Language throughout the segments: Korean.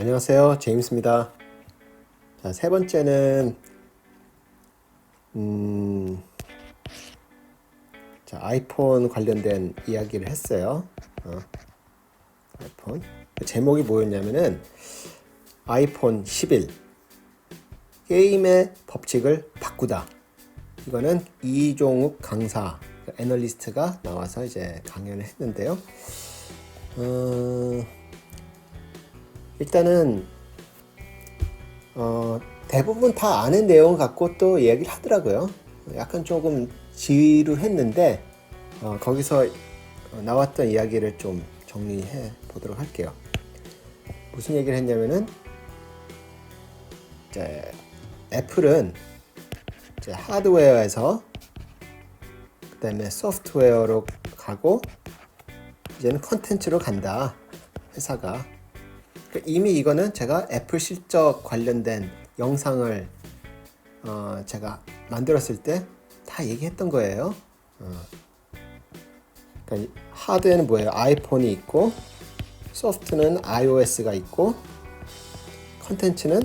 안녕하세요. 제임스입니다. 자, 세 번째는 음, 자, 아이폰 관련된 이야기를 했어요. 어, 아이폰. 그 제목이 뭐였냐면은 아이폰 11 게임의 법칙을 바꾸다. 이거는 이종욱 강사 그 애널리스트가 나와서 이제 강연을 했는데요. 어, 일단은 어, 대부분 다 아는 내용 갖고 또 이야기를 하더라고요. 약간 조금 지루했는데 어, 거기서 나왔던 이야기를 좀 정리해 보도록 할게요. 무슨 얘기를 했냐면은 이제 애플은 이제 하드웨어에서 그다음에 소프트웨어로 가고 이제는 컨텐츠로 간다 회사가 그 이미 이거는 제가 애플 실적 관련된 영상을 어 제가 만들었을 때 다 얘기했던 거예요. 어. 그러니까 하드에는 뭐예요? 아이폰이 있고 소프트는 iOS가 있고 컨텐츠는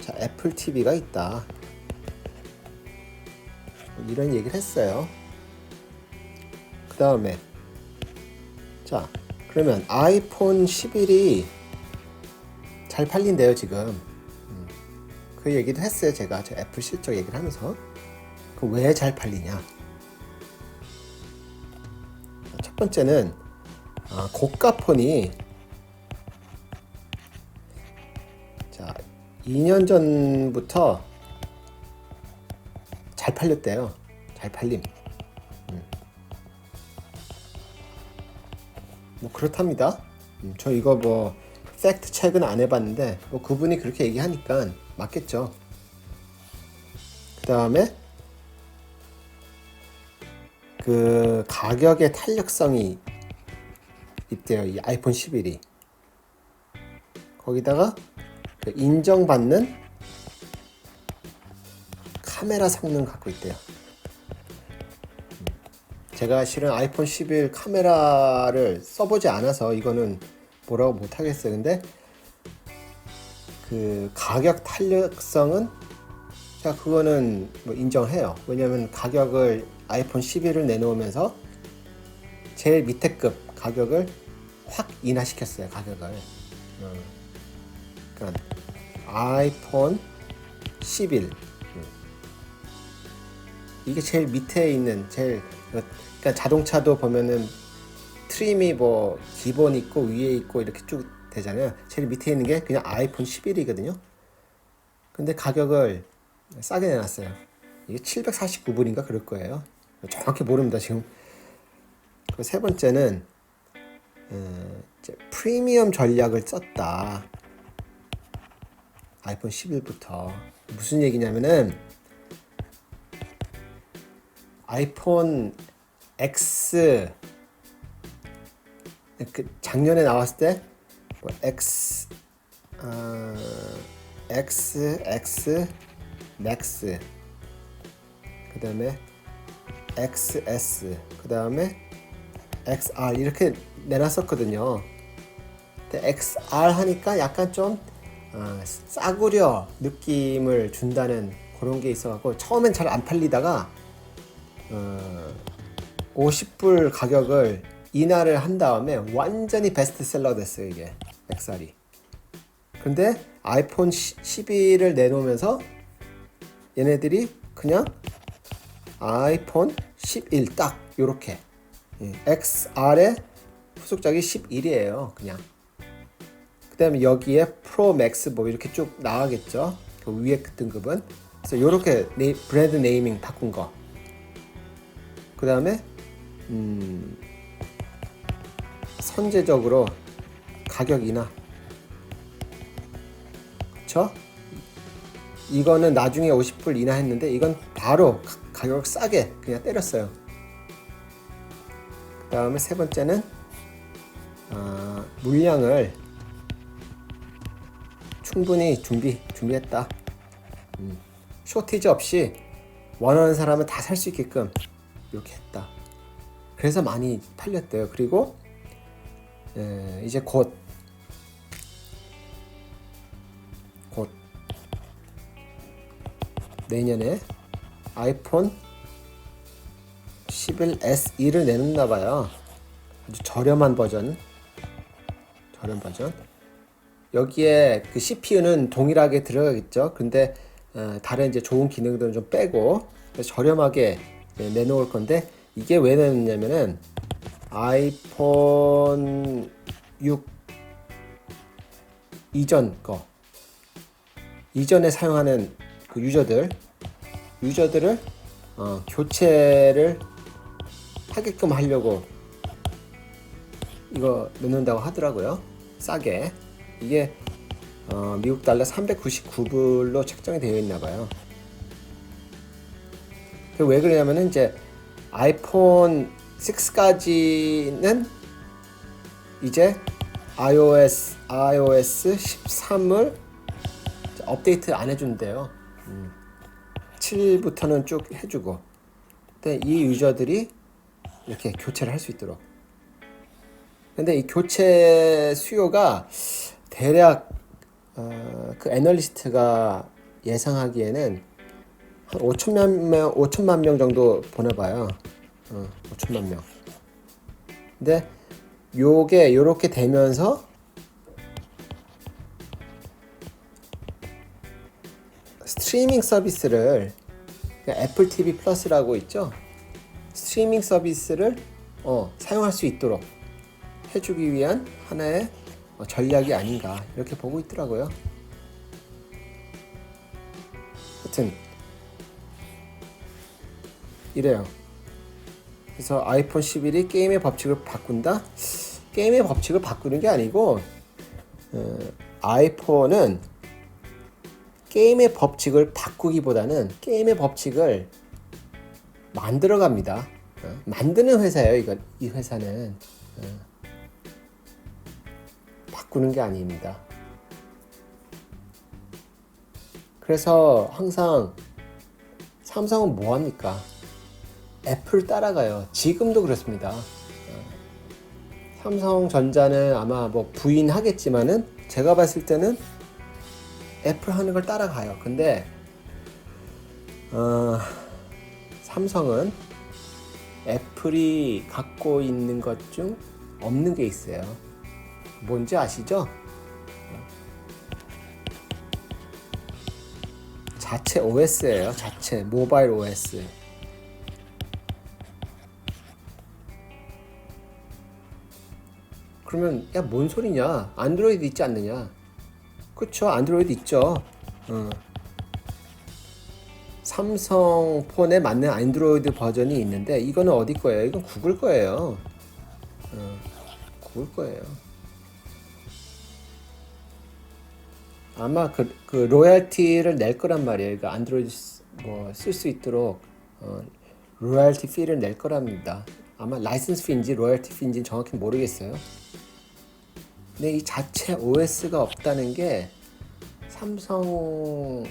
자, 애플 TV가 있다. 이런 얘기를 했어요. 그 다음에 자 그러면 아이폰 11이 잘 팔린대요 지금. 음, 그 얘기도 했어요 제가 저 애플 실적 얘기를 하면서 그 왜 잘 팔리냐? 첫 번째는 아, 고가 폰이 자 2년 전부터 잘 팔렸대요. 잘 팔림. 음. 뭐 그렇답니다. 음, 저 이거 뭐 팩트 체크는 안 해봤는데 뭐 그분이 그렇게 얘기하니까 맞겠죠. 그 다음에 그 가격의 탄력성이 있대요. 이 아이폰 11이. 거기다가 그 인정받는 카메라 성능 갖고 있대요. 음. 제가 실은 아이폰 11 카메라를 써보지 않아서 이거는 뭐라고 못하겠어요. 근데 그 가격 탄력성은 자 그거는 뭐 인정해요. 왜냐하면 가격을 아이폰 11을 내놓으면서 제일 밑에 급 가격을 확 인하시켰어요. 가격을. 어. 그러니까 아이폰 11 음. 이게 제일 밑에 있는 제일 그러니까 자동차도 보면은 트림이 뭐 기본 있고 위에 있고 이렇게 쭉 되잖아요. 제일 밑에 있는 게 그냥 아이폰 11이거든요. 근데 가격을 싸게 내놨어요. 이게 749불인가 그럴 거예요. 정확히 모릅니다 지금. 그세 번째는 어, 이제 프리미엄 전략을 썼다. 아이폰 11부터 무슨 얘기냐면은 아이폰 X 그 작년에 나왔을 때 뭐 X 어, X X 맥스 그 다음에 XS 그 다음에 XR 이렇게 내놨었거든요. 근데 XR 하니까 약간 좀 어, 싸구려 느낌을 준다는 그런 게 있어갖고 처음엔 잘 안 팔리다가 어, 50불 가격을 인하를 한 다음에 완전히 베스트셀러 됐어요 이게. XR이. 근데 아이폰 12를 내놓으면서 얘네들이 그냥 아이폰 11 딱 요렇게. 예, XR의 후속작이 11이에요 그냥. 그 다음에 여기에 프로 맥스 뭐 이렇게 쭉 나가겠죠? 그 위에 등급은. 그래서 요렇게 네이, 브랜드 네이밍 바꾼 거그 다음에 음, 선제적으로 가격 인하 그쵸? 이거는 나중에 50불 인하했는데 이건 바로 가격 싸게 그냥 때렸어요. 그 다음에 세 번째는 어, 물량을 충분히 준비 준비했다. 음, 쇼티지 없이 원하는 사람은 다 살 수 있게끔 이렇게 했다. 그래서 많이 팔렸대요. 그리고 예, 이제 곧, 곧, 내년에 아이폰 11S2를 내놓나 봐요. 아주 저렴한 버전. 저렴 버전. 여기에 그 CPU는 동일하게 들어가겠죠. 근데 어, 다른 이제 좋은 기능들은 좀 빼고 저렴하게 예, 내놓을 건데 이게 왜 내놓냐면은 아이폰 6 이전 거 이전에 사용하는 그 유저들 유저들을 어, 교체를 하게끔 하려고 이거 넣는다고 하더라고요. 싸게 이게 어, 미국 달러 399불로 책정이 되어 있나 봐요. 그왜 그러냐면은 이제 아이폰 6까지는 이제 iOS iOS 13을 업데이트 안 해준대요. 음. 7부터는 쭉 해주고. 근데 이 유저들이 이렇게 교체를 할 수 있도록. 근데 이 교체 수요가 대략 어, 그 애널리스트가 예상하기에는 한 5천만 명, 5천만 명 정도 보내봐요. 어, 5천만 명. 근데 요게 요렇게 되면서 스트리밍 서비스를 그러니까 애플 TV 플러스라고 있죠. 스트리밍 서비스를 어, 사용할 수 있도록 해주기 위한 하나의 어, 전략이 아닌가 이렇게 보고 있더라고요. 하여튼 이래요. 그래서 아이폰 11이 게임의 법칙을 바꾼다? 게임의 법칙을 바꾸는 게 아니고 어, 아이폰은 게임의 법칙을 바꾸기보다는 게임의 법칙을 만들어 갑니다. 어, 만드는 회사예요. 이거 이 회사는 어, 바꾸는 게 아닙니다. 그래서 항상 삼성은 뭐 합니까? 애플 따라가요. 지금도 그렇습니다. 어, 삼성전자는 아마 뭐 부인하겠지만은 제가 봤을 때는 애플 하는 걸 따라가요. 근데 어, 삼성은 애플이 갖고 있는 것 중 없는 게 있어요. 뭔지 아시죠? 자체 OS예요. 자체 모바일 OS. 그러면 야 뭔 소리냐? 안드로이드 있지 않느냐? 그쵸 안드로이드 있죠. 어. 삼성 폰에 맞는 안드로이드 버전이 있는데 이거는 어디 거예요? 이건 구글 거예요. 어. 구글 거예요. 아마 그, 그 로얄티를 낼 거란 말이에요. 그 안드로이드 뭐 쓸 수 있도록 어, 로얄티 피를 낼 거랍니다. 아마 라이선스 피인지 로얄티 피인지 정확히 모르겠어요. 근데 이 자체 OS가 없다는 게 삼성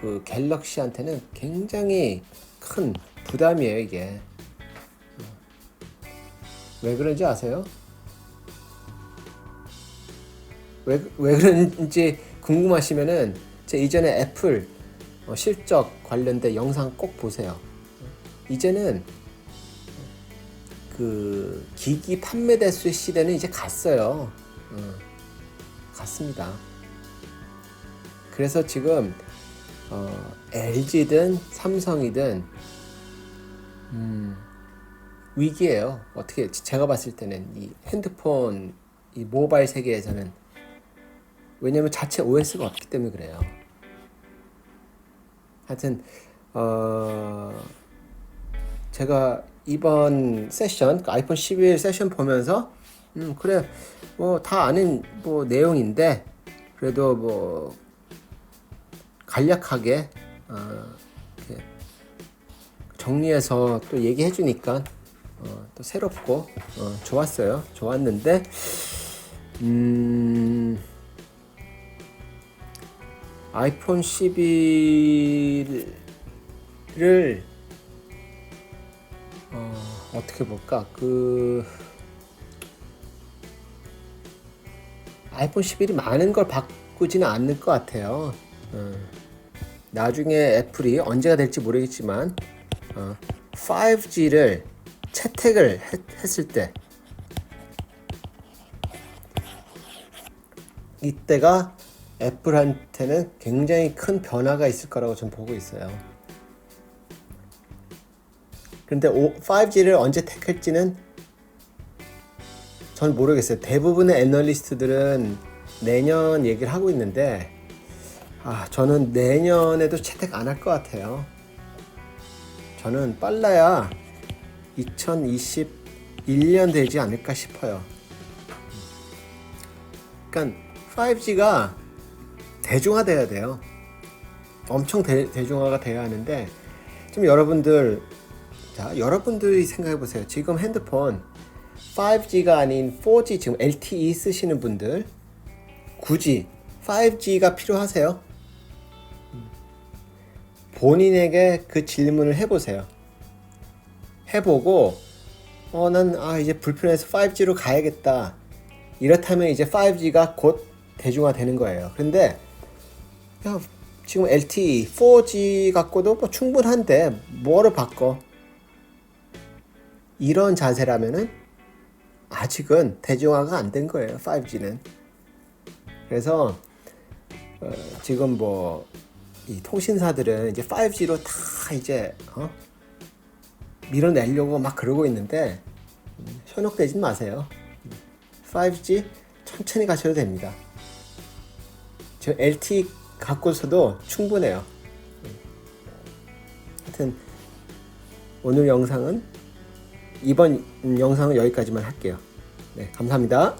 그 갤럭시한테는 굉장히 큰 부담이에요 이게. 왜 그런지 아세요? 왜, 왜 그런지 궁금하시면은 제 이전에 애플 어, 실적 관련된 영상 꼭 보세요. 이제는 그 기기 판매 대수 시대는 이제 갔어요. 어, 갔습니다. 그래서 지금 어, LG든 삼성이든 음, 위기예요. 어떻게 제가 봤을 때는 이 핸드폰 이 모바일 세계에서는 왜냐면 자체 OS가 없기 때문에 그래요. 하여튼 어 제가 이번 세션 그 아이폰 11 세션 보면서 음 그래 뭐 다 아는 뭐 내용인데 그래도 뭐 간략하게 어 정리해서 또 얘기해 주니까 어, 또 새롭고 어, 좋았어요. 좋았는데 음 아이폰 11을 어, 어떻게 볼까? 그 아이폰 11이 많은 걸 바꾸지는 않을 것 같아요. 어. 나중에 애플이 언제가 될지 모르겠지만 어, 5G를 채택을 했, 했을 때 이때가 애플한테는 굉장히 큰 변화가 있을 거라고 전 보고 있어요. 근데 5G를 언제 택할지는 전 모르겠어요. 대부분의 애널리스트들은 내년 얘기를 하고 있는데 아, 저는 내년에도 채택 안 할 것 같아요. 저는 빨라야 2021년 되지 않을까 싶어요. 그러니까 5G가 대중화돼야 돼요. 엄청 대, 대중화가 돼야 하는데 좀 여러분들 자 여러분들이 생각해 보세요. 지금 핸드폰 5G가 아닌 4G 지금 LTE 쓰시는 분들 굳이 5G가 필요하세요? 본인에게 그 질문을 해보세요. 해보고 어 난 아 이제 불편해서 5G로 가야겠다. 이렇다면 이제 5G가 곧 대중화되는 거예요. 근데 야 지금 LTE 4G 갖고도 뭐 충분한데 뭐를 바꿔? 이런 자세라면은 아직은 대중화가 안 된 거예요. 5G는. 그래서 어, 지금 뭐 이 통신사들은 이제 5G로 다 이제 어? 밀어내려고 막 그러고 있는데 음, 현혹되진 마세요. 5G 천천히 가셔도 됩니다. 저 LTE 갖고서도 충분해요. 하여튼 오늘 영상은 이번 영상은 여기까지만 할게요. 네, 감사합니다.